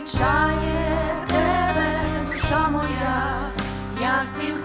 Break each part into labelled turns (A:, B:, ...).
A: зустрічає тебе, душа моя, я всім.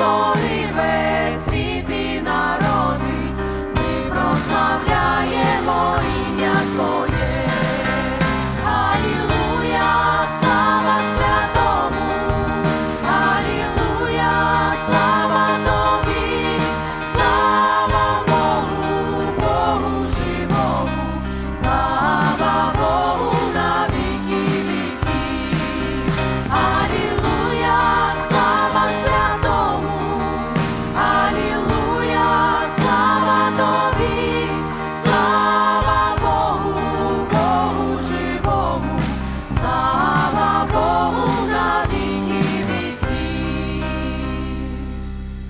A: створиве.